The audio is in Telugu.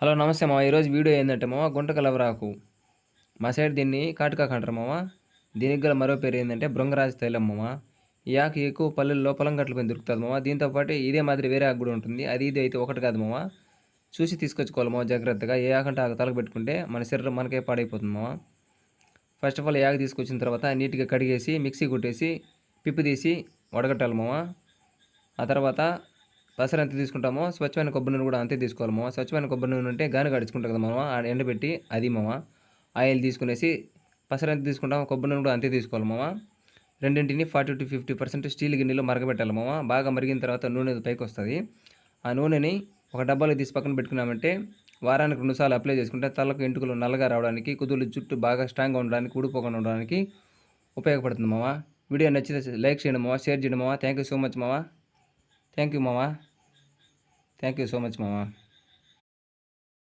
హలో నమస్తే మామ ఈరోజు వీడియో ఏంటంటే మామ గుంట కలవరాకు మా సైడ్ దీన్ని కాటుకాకు అంటారు మామ దీనికి గల మరో పేరు ఏంటంటే బృంగరాజ తైలం మామ ఈ ఆకు ఎక్కువ పల్లెల్లో పొలం గట్ల పైన దొరుకుతుంది మామ దీంతో పాటు ఇదే మాదిరి వేరే ఆకు కూడా ఉంటుంది. అది ఇది అయితే ఒకటి కాదు మామ చూసి తీసుకొచ్చుకోవాలి మామ జాగ్రత్తగా. ఏ ఆకంటే ఆకు తలకు పెట్టుకుంటే మన శరీరం మనకే పాడైపోతుంది మామ ఫస్ట్ ఆఫ్ ఆల్ యాగ తీసుకొచ్చిన తర్వాత నీట్గా కడిగేసి మిక్సీ కొట్టేసి పిప్పి తీసి వడగట్టాలి మామ ఆ తర్వాత పసరు ఎంత తీసుకుంటామో స్వచ్ఛమైన కొబ్బరి నూనె కూడా అంతే తీసుకోవాలి మామ స్వచ్ఛమైన కొబ్బరి నూనె ఉంటే గాని గడుచుకుంటాం కదా మామ ఆ ఎండబెట్టి అది మామ ఆయిల్ తీసుకునేసి పసరు ఎంత తీసుకుంటామో కొబ్బరి నూనె కూడా అంతే తీసుకోవాలి మామ రెండింటిని forty to fifty percent steel గిన్నెలో మరగబెట్టాలి మామ బాగా మరిగిన తర్వాత నూనె పైకి వస్తుంది ఆ నూనెని ఒక డబ్బాలో తీసి పక్కన పెట్టుకున్నామంటే వారానికి రెండుసార్లు అప్లై చేసుకుంటే తలకు ఎంటుకలు నల్లగా రావడానికి కుదులు జుట్టు బాగా స్ట్రాంగ్గా ఉండడానికి ఊడిపోకుండా ఉండడానికి ఉపయోగపడుతుంది మామ వీడియో నచ్చితే లైక్ చేయడం మావా షేర్ చేయడం మావా. థ్యాంక్ యూ సో మచ్ మావా. థ్యాంక్ యూ మావా. థ్యాంక్ యూ సో మచ్ మామ